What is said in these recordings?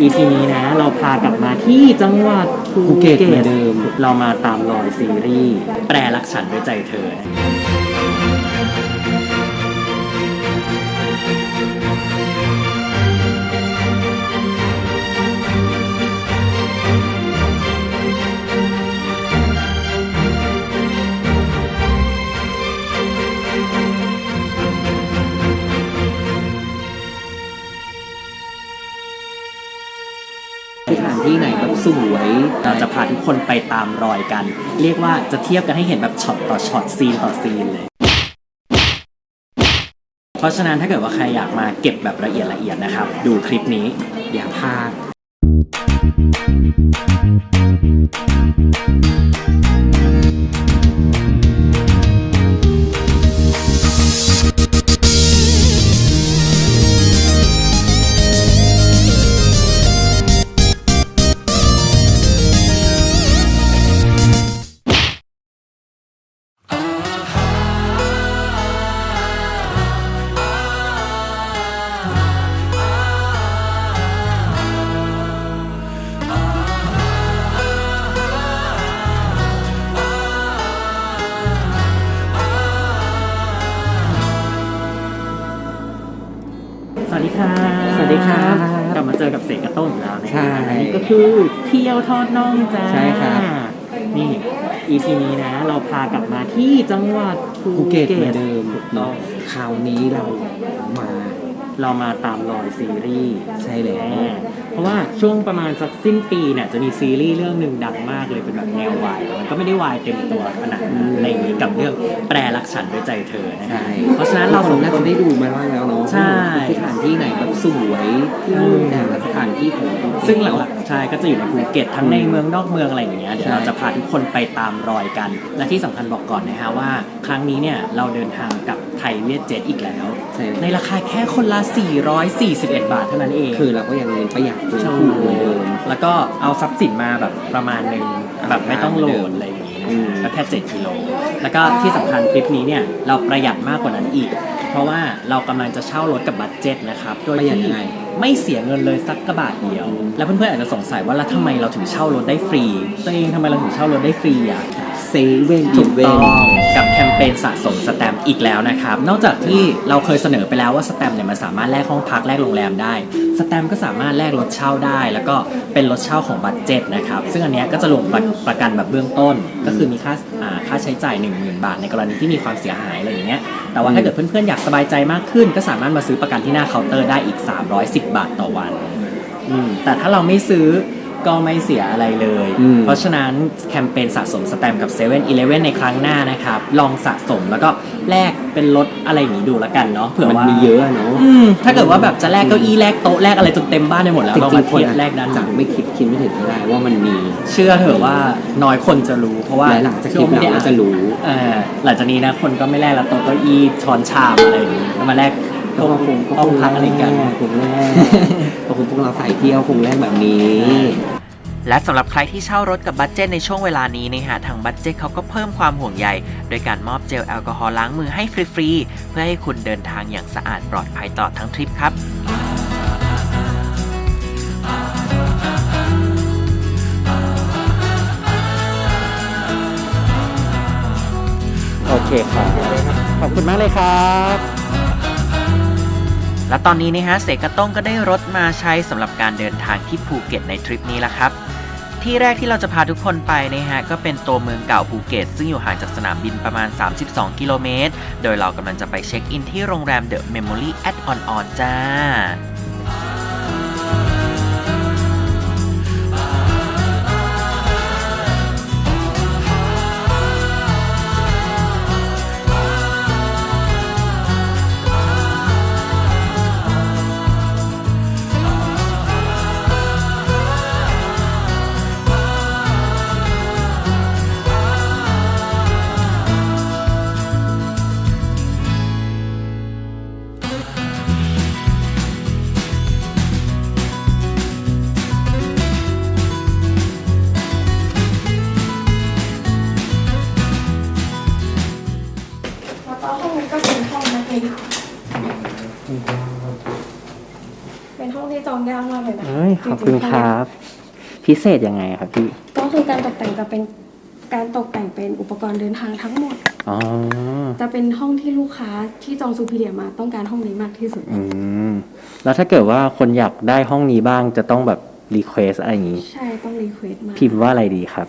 EP นี้นะ เราพากลับมาที่จังหวัดภูเก็ตเหมือนเดิม เรามาตามรอยซีรีส์แปรรักฉันด้วยใจเธอ ที่ไหนแบบสวยเราจะพาทุกคนไปตามรอยกัน เรียกว่าจะเทียบกันให้เห็นแบบช็อตต่อช็อตซีนต่อซีนเลย เพราะฉะนั้นถ้าเกิดว่าใครอยากมาเก็บแบบละเอียดละเอียดนะครับ ดูคลิปนี้อย่าพลาด ที่จังหวัดภูภูเก็ตเหมือนเดิมถูกต้องคราวนี้เรามา เรามาตามรอยซีรีส์ใช่แล้วอ่าเพราะว่าช่วงประมาณสักสิ้นปีเนี่ยจะมีซีรีส์เรื่องหนึ่งดังมากเลยเป็นแบบแนววายแต่มันก็ไม่ได้วายเต็มตัวขนาดนั้นอะไรอย่างนี้กับเรื่องแปรรักฉันด้วยใจเธอนะใช่เพราะฉะนั้นเราทุกสคอนงน่าคจะนได้ดูมาบ้างแล้วเนาะใช่สถานที่ไหนแบบสวยแต่ละสถานที่ของภูเก็ตซึ่งหลักๆใช่ก็จะอยู่ในภูเก็ตทั้งในเมืองนอกเมืองอะไรอย่างเงี้ยเดี๋ยวใช่เราจะพาทุกคนไปตามรอยกัน และที่สำคัญบอกก่อนนะฮะว่า ครั้งนี้เนี่ยเราเดินทางกับไทยเวียดเจ็ตอีกแล้ว ใช่ในราคาแค่คนละ 441 บาทเท่านั้นเอง คือเราก็ยังเน้นประหยัดถูใช่กเหมือนเดิมแล้วก็เอาทรัพย์สินมาแบบประมาณหนึ่งแบบไม่ต้องโหลดอะไรอย่างงี้อืมก็แค่ 7กิโล แล้วก็ที่สำคัญคลิปนี้เนี่ยเราประหยัดมากกว่านั้นอีก เพราะว่าเรากำลังจะเช่ารถกับบัตเจ็ตนะครับโดยประหยัดที่ยัง ไม่เสียเงินเลยสักกระบาทเดียว แล้วเพื่อนๆอาจจะสงสัยว่าแล้วทำไมเราถึงเช่ารถได้ฟรี ตัวเองทำไมเราถึงเช่ารถได้ฟรีอะเซเว่นถูกต้องกับแคมเปญสะสมสแตมป์อีกแล้วนะครับ นอกจากที่เราเคยเสนอไปแล้วว่าสแตมป์เนี่ยมันสามารถแลกห้องพักแลกโรงแรมได้ สแตมป์ก็สามารถแลกรถเช่าได้ แล้วก็เป็นรถเช่าของบัตเจ็ตนะครับ ซึ่งอันนี้ก็จะรวมประกันแบบเบื้องต้น ก็คือมีค่าอ่าค่าใช้จ่าย 1 0,000 บาท ในกรณีที่มีความเสียหายอะไรอย่างเงี้ย แต่ว่าถ้าเกิดเพื่อนๆอยากสบายใจมากขึ้น ก็สามารถมาซื้อประกันที่หน้าเคาน์เตอร์ได้อีก 310บาทต่อวันอืมแต่ถ้าเราไม่ซื้อก็ไม่เสียอะไรเลยอืมเพราะฉะนั้นแคมเปญสะสมสแตมป์กับ7 e เ e ่ e อในครั้งหน้านะครับ ลองสะสมแล้วก็แลกเป็นรถอะไรอย่างนี้ดูแล้วกันเนาะเผื่อมันว่ามีเยอะอะเนาะอืมถ้าเกิดว่าแบบจะแลกเก้าอี้แลกโต๊ะแลกอะไรจนเต็มบ้านไปหมดแล้วจเราริมางๆคนเทียบอะแลกด้านจะนี้ไม่คิดคิดไม่ถึงก็ได้ว่ามันมี เชื่อเถอะว่าน้อยคนจะรู้ เพราะว่าและหลังจากคลิปไม่ได้เราก็จะรู้เออหลังจากนี้นะคนก็ไม่แลกแล้วโต๊ะเก้าอี้ช้อนชามอะไรอย่างนี้ก็มาแลก ก็โต๊ะคงห้องพักอะไรกันคงแรกก็คงพวกเราใส่เที่ยวคงแรกแบบนี้ และสำหรับใครที่เช่ารถกับบัตเจ็ตในช่วงเวลานี้นะฮะทางบัตเจ็ตเขาก็เพิ่มความห่วงใยโดยการมอบเจลแอลกอฮอล์ล้างมือให้ฟรีๆ เพื่อให้คุณเดินทางอย่างสะอาดปลอดภัยตลอดทั้งทริปครับโอเคครับ ขอบคุณมากเลยครับ และตอนนี้นะฮะเสกกระต้งก็ได้รถมาใช้สำหรับการเดินทางที่ภูเก็ตในทริปนี้ละครับ ที่แรกที่เราจะพาทุกคนไปนะฮะก็เป็นตัวเมืองเก่าภูเก็ต ซึ่งอยู่ห่างจากสนามบินประมาณ 32 กิโลเมตร โดยเรากำลังจะไปเช็คอินที่โรงแรมเดอะเมมโมรี่แอดออนออนจ้า ขอบจคุณงๆครับ พิเศษยังไงครับพี่ ก็คือการตกแต่งจะเป็นการตกแต่งเป็นอุปกรณ์เดินทางทั้งหมด อ๋อ จะเป็นห้องที่ลูกค้าที่จองซูพีเดียมาต้องการห้องนี้มากที่สุด อืม แล้วถ้าเกิดว่าคนอยากได้ห้องนี้บ้างจะต้องแบบรีเควสอะไรอย่างนี้ ใช่ต้องรีเควสมาพิมพ์ว่าอะไรดีครับ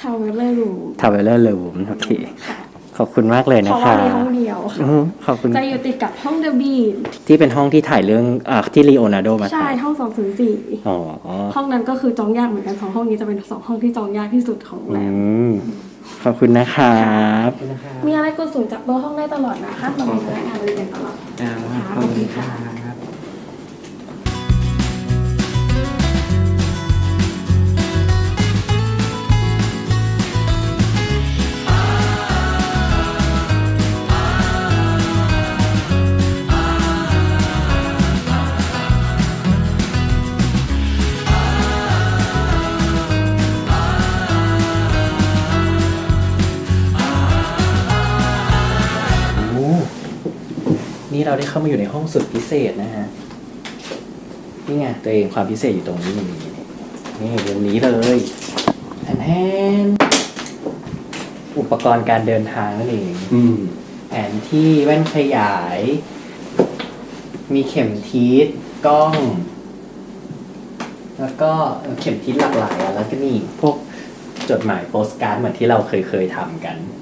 ทาวเวลเลอร์รูทาวเวลเลอร์เลมโอเค ค่ะ ขอบคุณมากเลยเพนะราะคว่ารับมีห้องเดียวค่ะอืมขอบคุณจะอยู่ติดกับห้องเดอะบีที่เป็นห้องที่ถ่ายเรื่องอ่าที่ลีโอนาร์โดมาใช่ถ่ายห้องสองศูนย์สี่อ๋อห้องนั้นก็คือจองยากเหมือนกันสองห้องนี้จะเป็นสองห้องที่จองยากที่สุดของโรงอืแรมมขอบคุณนะครับมีอะไรกดศูนย์จับเบอร์ห้องได้ตลอดนะคะเรามีพนักงานบริการตลอด อ่าขอบคุณค่ะ นี่เราได้เข้ามาอยู่ในห้องสุดพิเศษนะฮะ นี่ไงตัวเองความพิเศษอยู่ตรงนี้นี่นี่วงนี้เลยแทนแทนอุปกรณ์การเดินทางนั่นเองอืมแผนที่แว่นขยาย มีเข็มทิศกล้อง แล้วก็เอ่อเข็มทิศหลากหลายอะแล้วก็นี่พวกจดหมายโปสการ์ดเหมือนที่เราเคยเคยทำกันนี่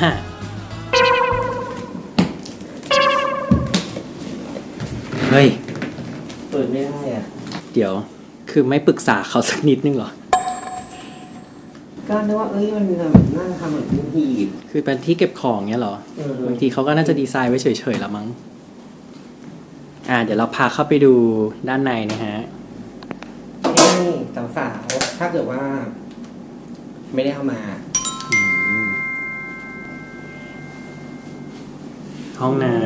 เฮ้ย เปิดไม่ได้อะ เดี๋ยว คือไม่ปรึกษาเขาสักนิดนึงเหรอ ก็นึกว่า เอ้ย มันแบบน่าทำเหมือนเป็นหีบ คือเป็นที่เก็บของเนี้ยเหรอ เออ บางทีเขาก็น่าจะดีไซน์ไว้เฉยๆแล้วมั้ง อ่า เดี๋ยวเราพาเข้าไปดูด้านในนะฮะ นี่สาวๆถ้าเกิดว่า ไม่ได้เอามา ห้องน้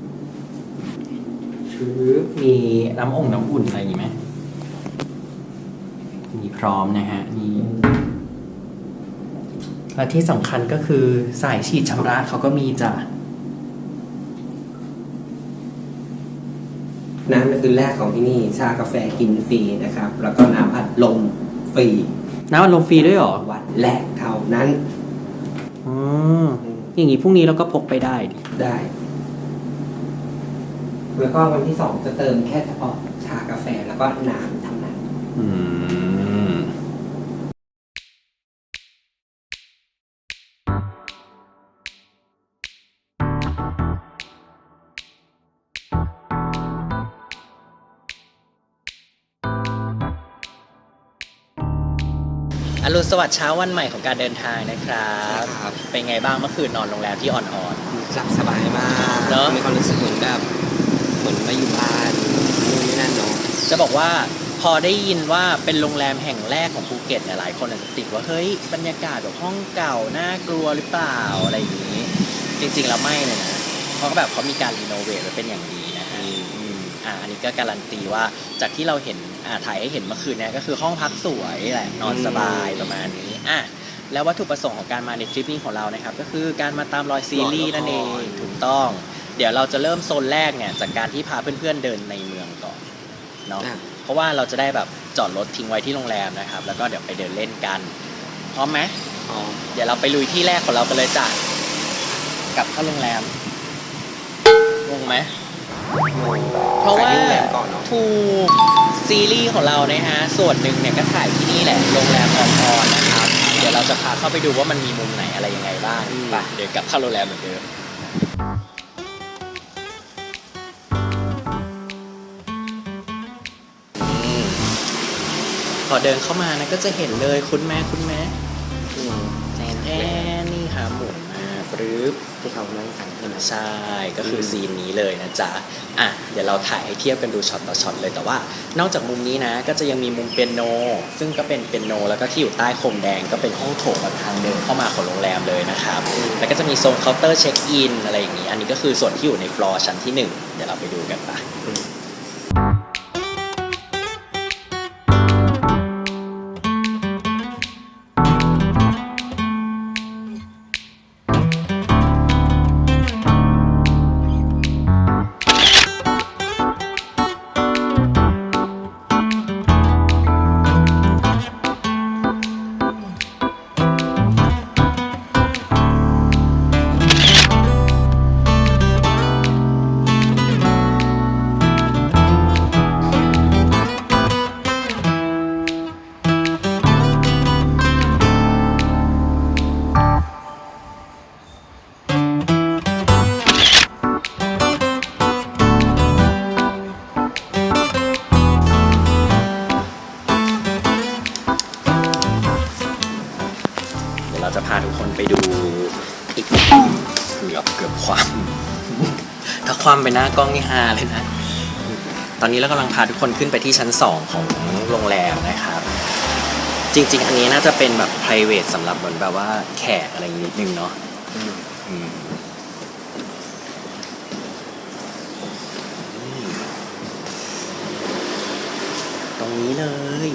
ำชือมีน้ำองน้ำอุ่นอะไรอย่างงี้ไหมมีพร้อมนะฮะนี่และที่สำคัญก็คือสายฉีดชำระเขาก็มีจ้ะน้ำคือแรกของที่นี่ชากาแฟกินฟรีนะครับ แล้วก็น้ำอัดลมฟรี น้ำอัดลมฟรีด้วยเหรอวันแรกเท่านั้นอ๋อ อย่างงี้พรุ่งนี้เราก็พกไปได้ดิได้แล้วก็วันที่สองจะเติมแค่เฉพาะชากาแฟแล้วก็น้ำเท่านั้นอืม อรุณสวัสดิ์เช้าวันใหม่ของการเดินทางนะครับ ครับ เป็นไงบ้างเมื่อคืนนอนโรงแรมที่อ่อน หลับสบายมากเนอะ มีความรู้สึกเหมือนแบบเหมือนมาอยู่บ้านนู่นนี่นั่นเนาะๆ จะบอกว่าพอได้ยินว่าเป็นโรงแรมแห่งแรกของภูเก็ตเนี่ยหลายคนอาจจะติดว่าเฮ้ยบรรยากาศแบบห้องเก่าน่ากลัวหรือเปล่าอะไรอย่างนี้ จริงๆแล้วไม่เลยนะเพราะแบบเขามีการรีโนเวทไว้เป็นอย่างดีนะฮะ อืม อ่าอันนี้ก็การันตีว่าจากที่เราเห็นอ่า ถ่ายให้เห็นเมื่อคืนเนี่ยก็คือห้องพักสวยแหละนอนสบายประมาณนี้อะแล้ววัตถุประสงค์ของการมาในทริปนี้ของเรานะครับ ก็คือการมาตามรอยซีรีส์นั่นเองถูกต้อง เดี๋ยวเราจะเริ่มโซนแรกเนี่ยจากการที่พาเพื่อนๆเดินในเมืองก่อนเนาะอะเพราะว่าเราจะได้แบบจอดรถทิ้งไว้ที่โรงแรมนะครับ แล้วก็เดี๋ยวไปเดินเล่นกันพร้อมไหมอ๋อเดี๋ยวเราไปลุยที่แรกของเรากันเลยจ้ะกลับเข้าโรงแรมงงไหม เพราะว่าไปที่โรงแรมก่อนเนาะถูกซีรีส์ของเรานะฮะส่วนหนึ่งเนี่ยก็ถ่ายที่นี่แหละโรงแรมออนออนนะครับ เดี๋ยวเราจะพาเข้าไปดูว่ามันมีมุมไหนอะไรยังไงบ้างไปเดี๋ยวกลับเข้าโรงแรมเหมือนเดิมอืมพอเดินเข้ามานะก็จะเห็นเลยคุ้นไหมคุ้นไหม รือที่เขานั่งกันใช่ไหมใช่ก็คือซีนนี้เลยนะจ๊ะอะเดี๋ยวเราถ่ายให้เทียบกันดูช็อตต่อช็อตเลยแต่ว่า นอกจากมุมนี้นะ ก็จะยังมีมุมเปียโน ซึ่งก็เป็นเปียโน แล้วก็ที่อยู่ใต้โคมแดงก็เป็นห้องโถงแบบทางเดินเข้ามาของโรงแรมเลยนะครับแล้วก็จะมีโซนเคาน์เตอร์เช็คอินอะไรอย่างนี้ อันนี้ก็คือส่วนที่อยู่ในฟลอร์ชั้นที่หนึ่งเดี๋ยวเราไปดูกันปะ นี่ฮาเลยนะ ตอนนี้เรากำลังพาทุกคนขึ้นไปที่ชั้น 2 ของโรงแรมนะครับ จริง ๆ อันนี้น่าจะเป็นแบบ p r i v a t สำหรับเหมือนแบบว่าแขกอะไรอย่างนี้นิดนึงเนาะตรงนี้เลย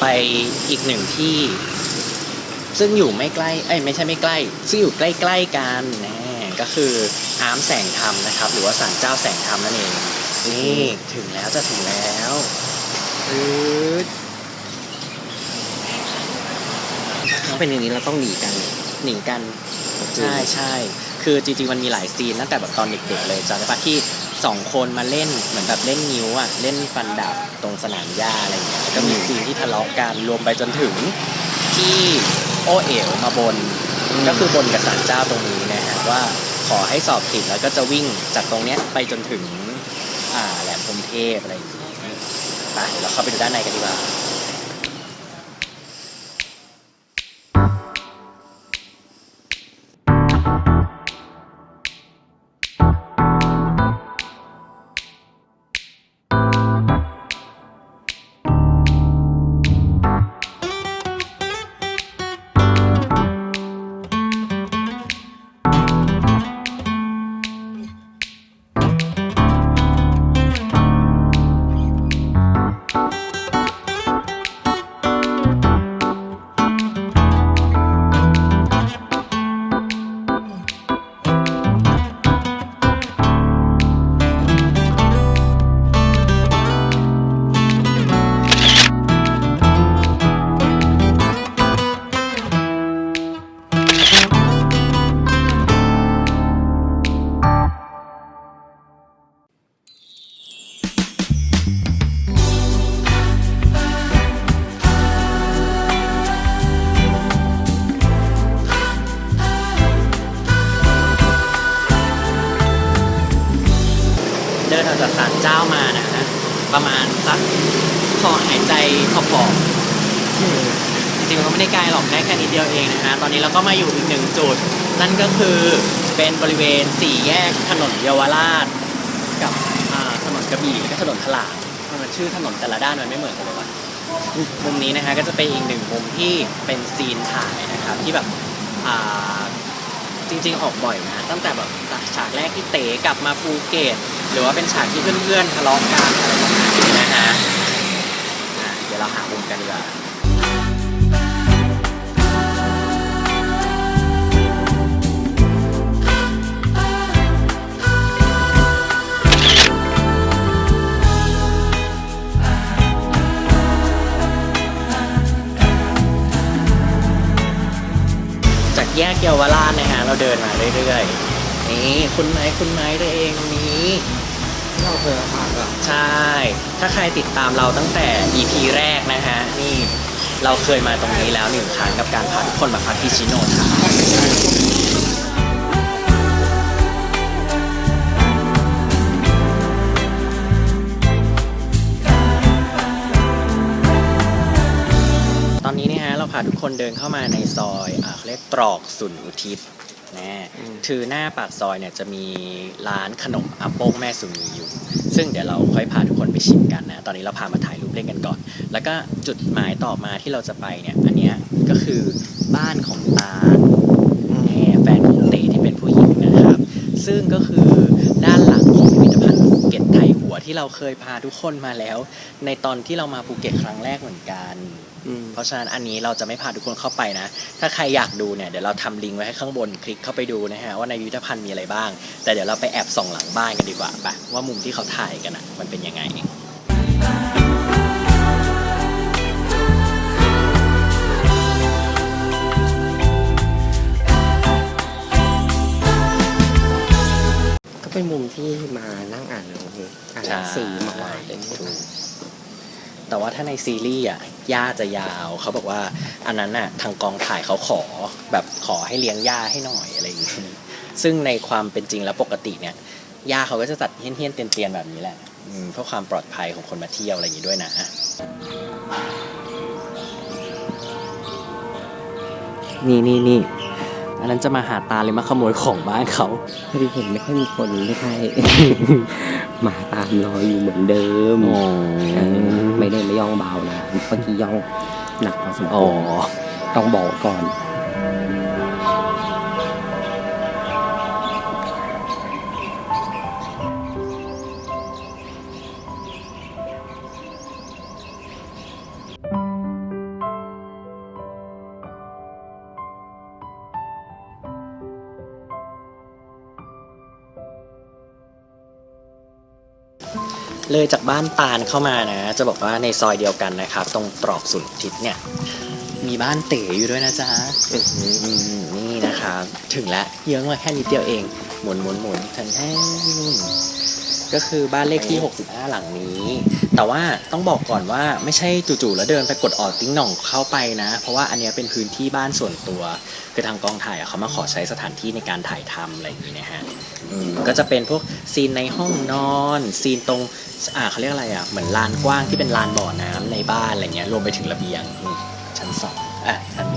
ไปอีกหนึ่งที่ ซึ่งอยู่ไม่ใกล้เอ้ยไม่ใช่ไม่ใกล้ ซึ่งอยู่ใกล้ๆกันแน่ก็คืออาร์มแสงธรรมนะครับ หรือว่าศาลเจ้าแสงธรรมนั่นเองนี่ถึงแล้วจะถึงแล้วอืดถ้าเป็นอย่างนี้เราต้องหนีกันหนีกันใช่ใช่คือจริงๆมันมีหลายซีนตั้งแต่แบบตอนเด็กๆเลยจำได้ปะที่ สองคนมาเล่นเหมือนแบบเล่นนิ้วอะเล่นฟันดาบตรงสนามหญ้าอะไรอย่างเงี้ยแล้วก็มีซีนที่ทะเลาะกันรวมไปจนถึงที่โอเอ๋วมาบน ก็คือบนกับศาลเจ้าตรงนี้นะฮะว่าขอให้สอบติดแล้วก็จะวิ่งจากตรงเนี้ยไปจนถึงอ่าแหลมพรหมเทพอะไรอย่างเงี้ยไปเดี๋ยวเราเข้าไปดูด้านในกันดีกว่า บริเวณสี่แยกถนนเยาวราช กับถนนกระบี่แล้วก็ถนนถลางมันชื่อถนนแต่ละด้านมันไม่เหมือนกันเลยวะมุมนี้นะฮะก็จะเป็นอีกหนึ่งมุมที่เป็นซีนถ่ายนะครับที่แบบอ่าจริงๆออกบ่อยนะตั้งแต่แบบฉากแรกที่เต๋กลับมาภูเก็ตหรือว่าเป็นฉากที่เพื่อนๆทะเลาะกันอะไรประมาณนี้นะฮะอะเดี๋ยวเราหามุมกันดีกว่า แยกเยาวราชนะฮะ เราเดินมาเรื่อยๆ นี่คุณไม้คุณไม้ตัวเองตรงนี้ที่เราเคยมาพักอะใช่ ถ้าใครติดตามเราตั้งแต่ EP แรกนะฮะ นี่เราเคยมาตรงนี้แล้วหนึ่งครั้งกับการพาทุกคนมาพักที่ชิโนทาตาพาทุกคนเดินเข้ามาในซอยอ่าเขาเรียกตรอกสุนอุทิศนะคือหน้าปากซอยเนี่ยจะมีร้านขนมอาโป้งแม่สุนีอยู่ ซึ่งเดี๋ยวเราค่อยพาทุกคนไปชิมกันนะ ตอนนี้เราพามาถ่ายรูปเล่นกันก่อน แล้วก็จุดหมายต่อมาที่เราจะไปเนี่ย อันเนี้ยก็คือบ้านของตาลเนี่ยแฟนของเตที่เป็นผู้หญิงนะครับ ซึ่งก็คือด้านหลังของพิพิธภัณฑ์ภูเก็ตไทยหัวที่เราเคยพาทุกคนมาแล้ว ในตอนที่เรามาภูเก็ตครั้งแรกเหมือนกันอืม เพราะฉะนั้นอันนี้เราจะไม่พาทุกคนเข้าไปนะ ถ้าใครอยากดูเนี่ยเดี๋ยวเราทำลิงก์ไว้ให้ข้างบนคลิกเข้าไปดูนะฮะว่าในพิพิธภัณฑ์มีอะไรบ้าง แต่เดี๋ยวเราไปแอบส่องหลังบ้านกันดีกว่าปะว่ามุมที่เขาถ่ายกันอะมันเป็นยังไงก็เป็นมุมที่มานั่งอ่านหนังสืออ่านหนังสือมาวางเป็นถูก แต่ว่าถ้าในซีรีส์อะย่าจะยาวเขาบอกว่าอันนั้นน่ะทางกองถ่ายเขาขอแบบขอให้เลี้ยงย่าให้หน่อยอะไรอย่างงี้ซึ่งในความเป็นจริงแล้วปกติเนี่ยย่าเขาก็จะจัดเฮี้ยนๆเตียนๆแบบนี้แหละอืมเพื่อความปลอดภัยของคนมาเที่ยวอะไรอย่างงี้ด้วยนะนี่นี่นี่อันนั้นจะมาหาตาเลยมาขโมยของบ้านเขาพอดีเห็นไม่ค่อยมีคนไม่ใช่ มาตามรอยอยู่เหมือนเดิมเออไม่ได้ไม่ย่องเบานะเมื่อกี้ย่องหนักพอสมคอ๋อวรต้องบอกก่อน เลยจากบ้านตาลเข้ามานะ จะบอกว่าในซอยเดียวกันนะครับ ตรงตรอกสุนทิศเนี่ย มีบ้านเต๋อยู่ด้วยนะจ๊ะนี่นะครับ ถึงแล้วเยื้องมาแค่นิดเดียวเอง หมุนหมุนหมุนทันแท้ ก็คือบ้านเลขที่ 65 หลังนี้ แต่ว่าต้องบอกก่อนว่าไม่ใช่จู่ๆแล้วเดินไปกดออดติ้งหน่องเข้าไปนะ เพราะว่าอันนี้เป็นพื้นที่บ้านส่วนตัว คือทางกองถ่ายเขามาขอใช้สถานที่ในการถ่ายทำอะไรอย่างนี้นะฮะก็จะเป็นพวกซีนในห้องนอนซีนตรงอ่าเขาเรียกอะไรอะเหมือนลานกว้างที่เป็นลานบ่อน้ำในบ้านอะไรเงี้ยรวมไปถึงระเบียงนี่ชั้นสองอะชั้น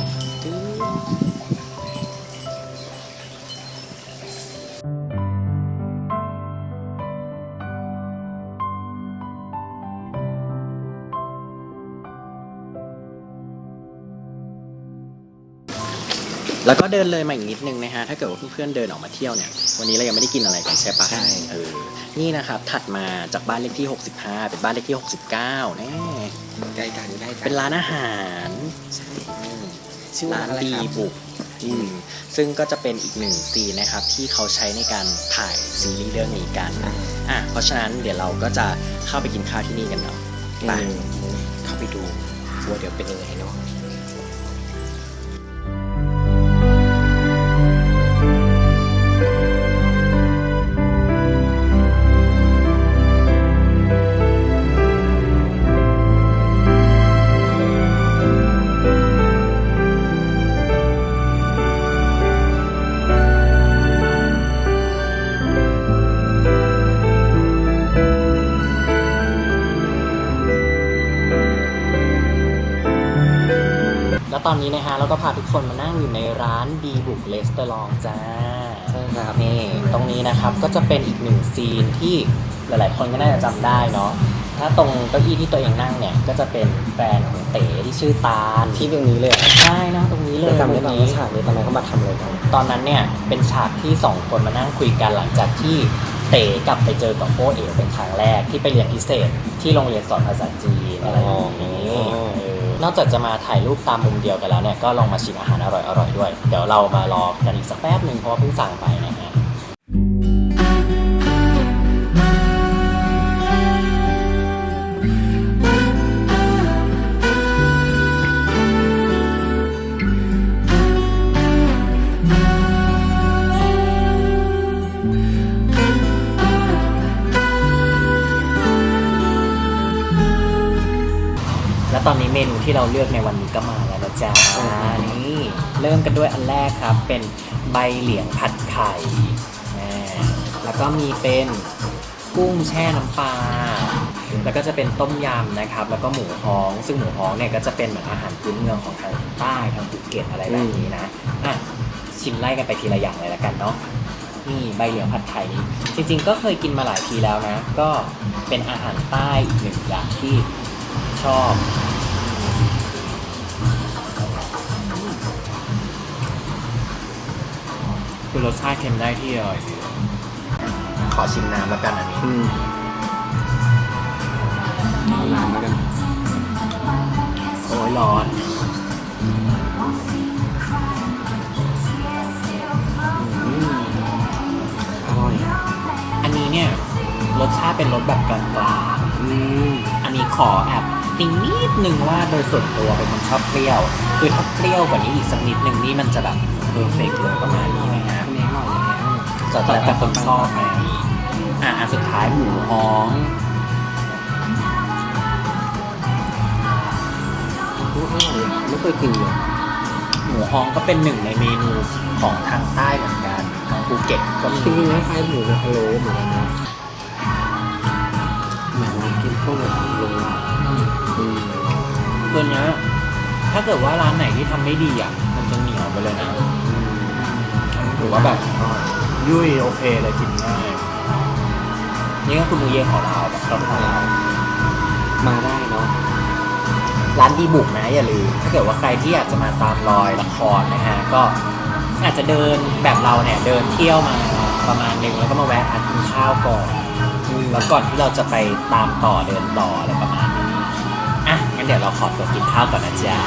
แล้วก็เดินเลยมาอีกนิดนึงนะฮะ ถ้าเกิดว่าเพื่อนๆเดินออกมาเที่ยวเนี่ย วันนี้เรายังไม่ได้กินอะไรกันใช่ปะใช่เออ นี่นะครับ ถัดมาจากบ้านเลขที่ 65 เป็นบ้านเลขที่ 69แน่ใกล้กันใกล้กันเป็นร้านอาหารชื่อว่าร้านอะไรดีครับบุกอืมซึ่งก็จะเป็นอีกหนึ่งซีนนะครับ ที่เขาใช้ในการถ่ายซีรีส์เรื่องนี้กันอ่าอะเพราะฉะนั้นเดี๋ยวเราก็จะเข้าไปกินข้าวที่นี่กันเนาะไปไปเข้าไปดูว่าเดี๋ยวเป็นยังไง นาะแล้วตอนนี้นะฮะเราก็พาทุกคนมานั่งอยู่ในร้านดีบุกเลสเตอรองจ้าใช่ครับนี่ตรงนี้นะครับก็จะเป็นอีกหนึ่งซีนที่หลาย ๆ คนก็น่าจะจำได้เนาะถ้าตรงเก้าอี้ที่ตัวเองนั่งเนี่ยก็จะเป็นแฟนของเต๋ที่ชื่อตาลที่ตรงนี้เลยเหรอใช่นั่งตรงนี้เลแล้วยจำได้ตป่ารงว่านี้ฉากนี้ตอนนั้นเขามาทำอะไรกันตอนนั้นเนี่ยเป็นฉากที่สองคนมานั่งคุยกันหลังจากที่เต๋กลับไปเจอกับโป้เอ๋เป็นครั้งแรกที่ไปเรียนพิเศษที่โรงเรียนสอนภาษาจีนอะไรอย่างนี้เออ นอกจากจะมาถ่ายรูปตามมุมเดียวกันแล้วเนี่ยก็ลองมาชิมอาหารอร่อยๆด้วย เดี๋ยวเรามารอกันอีกสักแป๊บหนึ่งเพราะว่าเพิ่งสั่งไปนะฮะ ตอนนี้เมนูที่เราเลือกในวันนี้ก็มาแล้วนะจ๊ะนี่เริ่มกันด้วยอันแรกครับ เป็นใบเหลียงผัดไข่อ่าแล้วก็มีเป็นกุ้งแช่น้ำปลาแล้วก็จะเป็นต้มยำนะครับ แล้วก็หมูฮ้อง ซึ่งหมูฮ้องเนี่ยก็จะเป็นเหมือนอาหารพื้นเมืองของทางใต้ทางภูเก็ตอะไรแบบนี้นะอะชิมไล่กันไปทีละอย่างเลยละกันเนาะนี่ใบเหลียงผัดไข่นี้จริง ๆ ก็เคยกินมาหลายทีแล้วนะ ก็เป็นอาหารใต้อีกหนึ่งอย่างที่ชอบ คือรสชาติเค็มได้ที่อร่อยดีขอชิมน้ำแล้วกันอันนี้อืมเอาน้ำแล้วกันโอ้ยร้อนอืมอร่อยอะอันนี้เนี่ยรสชาติเป็นรสแบบกลางอืมๆอันนี้ขอแอบ ติ้งนิดนึงว่าโดยส่วนตัวเป็นคนชอบเปรี้ยว คือถ้าเปรี้ยวกว่านี้อีกสักนิดนึงนี่มันจะแบบเพอร์เฟกเลยประมาณนี้นะฮะอันนี้อร่อยแล้วจะแต่แต่คนชอบไงอะอันสุดท้ายหมูฮ้องอุ๊ยอร่อยอะไม่เคยกินเลยหมูฮ้องก็เป็นหนึ่งในเมนูของทางใต้เหมือนกันทางภูเก็ตก็มีจริงๆคล้ายๆหมูในพะโล้เหมือนกันนะเหมือนเรากินพวกแบบพะโล้อะอืม ตัวเนี้ยถ้าเกิดว่าร้านไหนที่ทำไม่ดีอะ มันจะเหนียวไปเลยนะอันนี้ถือว่าแบบยุ่ยโอเคเลยกินง่ายนี่ก็คือมือเย็นของเราแบบเราของเรามาได้เนาะ ร้านดีบุกนะอย่าลืมถ้าเกิดว่าใครที่อยากจะมาตามรอยละครนะฮะก็อาจจะเดินแบบเราเนี่ยเดินเที่ยวมาประมาณหนึ่งแล้วก็มาแวะทานกินข้าวก่อน แล้วก่อนที่เราจะไปตามต่อเดินต่ออะไรประมาณนี้อะ งั้นเดี๋ยวเราขอตัวกินข้าวก่อนนะจ๊ะ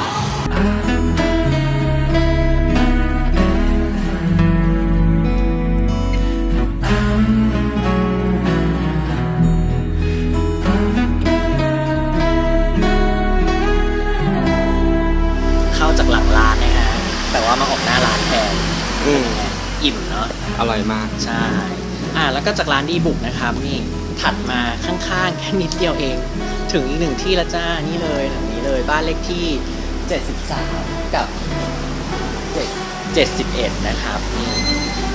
เข้าจากหลังร้านนะฮะ แต่ว่ามาออกหน้าร้านแทนอืมอิ่มเนาะ อร่อยมาก ใช่ อ่า แล้วก็จากร้านดีบุกนะครับนี่ ถัดมาข้างๆ แค่นิดเดียวเอง ถึงอีกหนึ่งที่ละจ้า นี่เลยหลังนี้เลย บ้านเลขที่ 73 กับ 71 นะครับนี่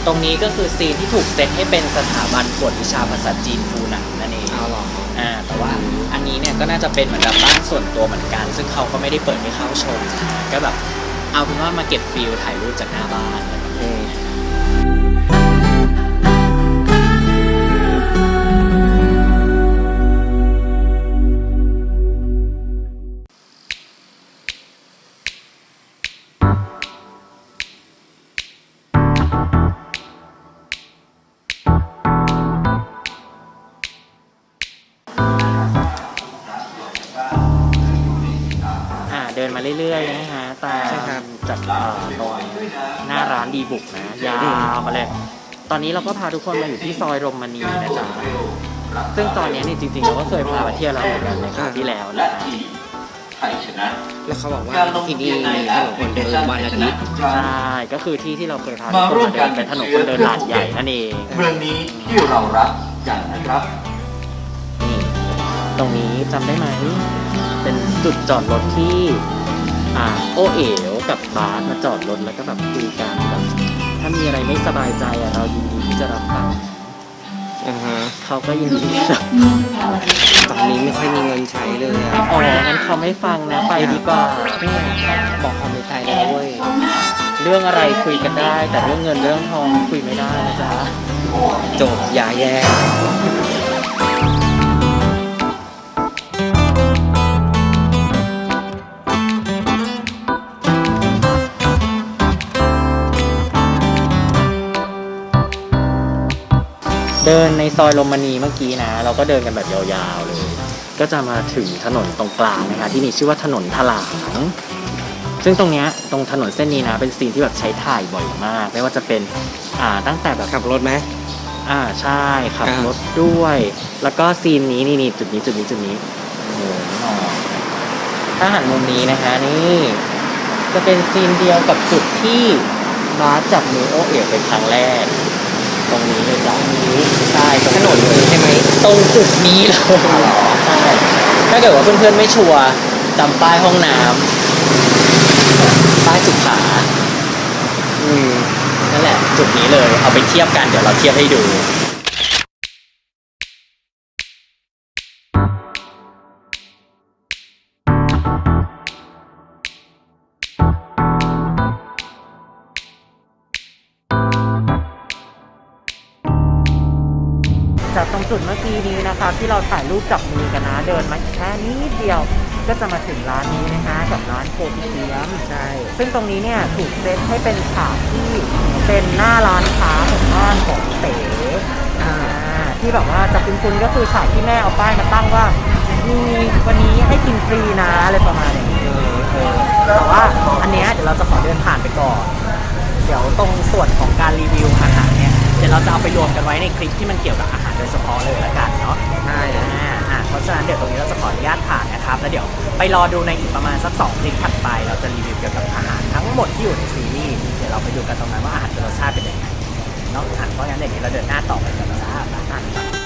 ตรงนี้ก็คือซีนที่ถูกเซตให้เป็นสถาบันกวดวิชาภาษาจีนฟูหนังนั่นเองเอาหรออ่าแต่ว่าอันนี้เนี่ยก็น่าจะเป็นเหมือนแบบบ้านส่วนตัวเหมือนกัน ซึ่งเขาก็ไม่ได้เปิดให้เข้าชม ก็แบบเอาเป็นว่ามาเก็บฟิลถ่ายรูปจากหน้าบ้านอะไรแบบนี้ บุกนะยาวมาเลย ตอนนี้เราก็พาทุกคนมาอยู่ที่ซอยรมมณีนะจ๊ะซึ่งซอยเนี้ยนี่จริงๆเราก็เคยพามาเที่ยวแล้วเหมือนกันในครั้งที่แล้วนะฮะแล้วเขาบอกว่าที่นี่มีถนนคนเดินวันอาทิตย์ใช่ก็คือที่ที่เราเคยพาทุกคนมาเดินเป็นถนนคนเดินลาดใหญ่นั่นเองเมืองนี้ที่เรารักอย่างนะครับนี่ตรงนี้จำได้ไหมเป็นจุดจอดรถที่ อ่าโอเอ๋วกับบาสมาจอดรถแล้วก็แบบคุยกันแบบถ้ามีอะไรไม่สบายใจอะเรายินดีที่จะรับฟังอ่าฮะเขาก็ยินดีที่จะตอนนี้ไม่ค่อยมีเงินใช้เลยอะอ๋องั้นเขาไม่ฟังนะไปดีกว่าเนี่ยบอกความในใจแล้วเว้ยเรื่องอะไรคุยกันได้ แต่เรื่องเงินเรื่องทองคุยไม่ได้นะจ๊ะจบอย่าแย่ เดินในซอยลมณีเมื่อกี้นะ เราก็เดินกันแบบยาวๆเลย ก็จะมาถึงถนนตรงกลางนะคะที่มีชื่อว่าถนนถลาง ซึ่งตรงเนี้ยตรงถนนเส้นนี้นะ เป็นซีนที่แบบใช้ถ่ายบ่อยมาก ไม่ว่าจะเป็นอ่าตั้งแต่แบบขับรถไหมอ่าใช่ขับอ่ารถด้วย แล้วก็ซีนนี้นี่นี่จุดนี้จุดนี้จุดนี้โอ้โหหนอถ้าหันมุมนี้นะคะนี่จะเป็นซีนเดียวกับจุดที่บาสจับมือโอเอ๋วเป็นครั้งแรก ตรงนี้เลยจ้ะใช่ตรงถนนนี้ใช่ไหมตรงจุดนี้เลยใช่ถ้าเกิดว่าเพื่อนๆไม่ชัวร์จำป้ายห้องน้ำป้ายสุขาอืมนั่นแหละจุดนี้เลย เอาไปเทียบกันเดี๋ยวเราเทียบให้ดู จากตรงจุดเมื่อกี้นี้นะคะ ที่เราถ่ายรูปจับมือกันนะ เดินมาแค่นิดเดียวก็จะมาถึงร้านนี้นะคะกับร้านโคติเทียมใช่ซึ่งตรงนี้เนี่ยถูกเซตให้เป็นฉากที่เป็นหน้าร้านค้าของบ้านของเต๋อ่าที่แบบว่าจะคุ้นๆก็คือฉากที่แม่เอาป้ายมาตั้งว่ามีวันนี้ให้กินฟรีนะอะไรประมาณอย่างนี้เออแต่ว่าอันเนี้ยเดี๋ยวเราจะขอเดินผ่านไปก่อน เดี๋ยวตรงส่วนของการรีวิวอาหารเนี่ยเดี๋ยวเราจะเอาไปรวมกันไว้ในคลิปที่มันเกี่ยวกับอาหาร ดยเฉพาะเลยละกันเนาะใช่อ่าอ่าเพราะฉะนั้นเดี๋ยวตรงนี้เราจะขออนุญาตผ่านนะครับ แล้วเดี๋ยวไปรอดูในอีกประมาณสักสองคลิปถัดไป เราจะรีวิวเกี่ยวกับอาหารทั้งหมดที่อยู่ในซีรีส์เดี๋ยวเราไปดูกันตรงนั้นว่าอาหารแต่รสชาติเป็นยังไงเนาะอะเพราะงั้นเดี๋ยวนี้เราเดินหน้าต่อไปกันจ้าไป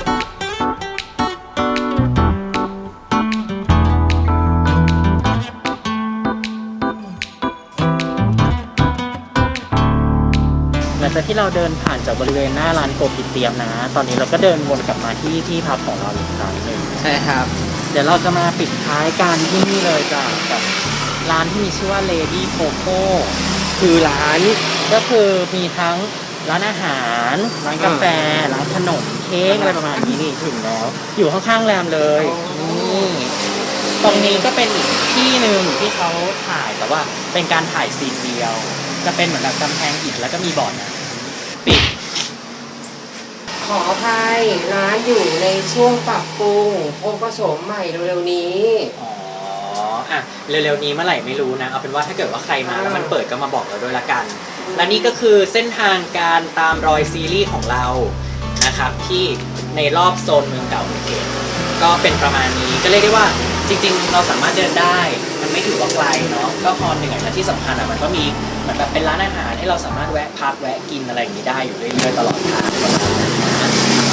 จากที่เราเดินผ่านจากบริเวณหน้าร้านโกปิเตียมนะ ตอนนี้เราก็เดินวนกลับมาที่ที่พักของเราอีกครั้งหนึ่งใช่ครับ เดี๋ยวเราจะมาปิดท้ายกันที่นี่เลยจ้ะกับร้านที่มีชื่อว่า Lady Coco คือร้านก็คือมีทั้งร้านอาหาร ร้านกาแฟ ร้านขนมเค้กอะไรประมาณนี้นี่ถึงแล้ว อยู่ข้างๆแรมเลยนี่ตรงนี้ก็เป็นอีกที่หนึ่งที่เขาถ่ายแต่ว่าเป็นการถ่ายซีนเดียว จะเป็นเหมือนแบบกำแพงอิฐแล้วก็มีบ่อน้ำ ปิด ขออภัยร้านอยู่ในช่วงปรับปรุงองค์ผสมใหม่เร็วๆนี้ อ๋ออะเร็วๆนี้เมื่อไหร่ไม่รู้นะ เอาเป็นว่าถ้าเกิดว่าใครมาแล้วมันเปิดก็มาบอกเราด้วยละกัน และนี่ก็คือเส้นทางการตามรอยซีรีส์ของเรานะครับที่ในรอบโซนเมืองเก่าภูเก็ตก็เป็นประมาณนี้ก็เรียกได้ว่าจริงๆ เราสามารถเดินได้ มันไม่ถือว่าไกลเนาะก็พอเหนื่อยและที่สำคัญอะมันก็มีเหมือนแบบเป็นร้านอาหารให้เราสามารถแวะพักแวะกินอะไรอย่างนี้ได้อยู่เรื่อยๆตลอดทางประมาณนั้นนะ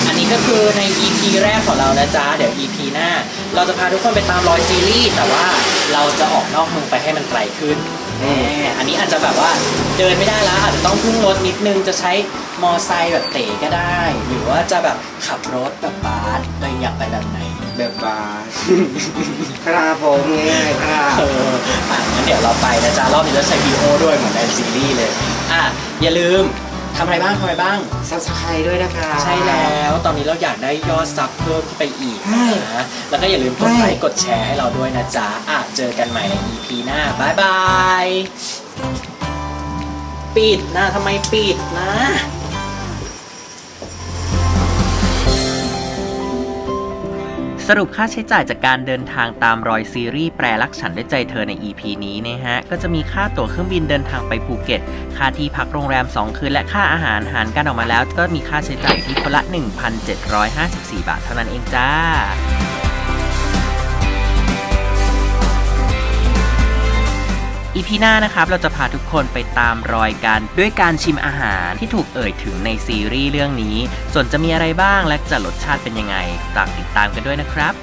อันนี้ก็คือใน EP แรกของเรานะจ๊ะเดี๋ยว EP หน้า เราจะพาทุกคนไปตามรอยซีรีส์แต่ว่าเราจะออกนอกเมืองไปให้มันไกลขึ้นแน่อันนี้อาจจะแบบว่าเดินไม่ได้แล้วอาจจะต้องพึ่งรถนิดนึงจะใช้มอไซค์แบบเต๋ก็ได้ หรือว่าจะแบบขับรถแบบบาสอะไรอยากไปแบบไหน แบบบาร์ครับผมง่ายๆครับ เอออะงั้นเดี๋ยวเราไปนะจ๊ะรอบนี้เราใช้วีโอด้วยเหมือนในซีรีส์เลย อะ อย่าลืมทำอะไรบ้างทำอะไรบ้าง ซับสไครด้วยนะครับใช่แล้วตอนนี้เราอยากได้ยอดซับเพิ่มขึ้นไปอีกนะแล้วก็อย่าลืมกดไลค์กดแชร์ให้เราด้วยนะจ๊ะอะเจอกันใหม่ใน EP หน้าบายบาย ปิดนะทำไมปิดนะ สรุปค่าใช้จ่ายจากการเดินทางตามรอยซีรีส์แปรรักฉันด้วยใจเธอใน EP นี้นะฮะ ก็จะมีค่าตั๋วเครื่องบินเดินทางไปภูเก็ต ค่าที่พักโรงแรม 2 คืน และค่าอาหารหารกันออกมาแล้ว ก็มีค่าใช้จ่ายที่คนละ 1,754 บาทเท่านั้นเองจ้า อีพีหน้านะครับเราจะพาทุกคนไปตามรอยกัน ด้วยการชิมอาหารที่ถูกเอ่ยถึงในซีรีส์เรื่องนี้ ส่วนจะมีอะไรบ้างและจะรสชาติเป็นยังไงฝากติดตามกันด้วยนะครับ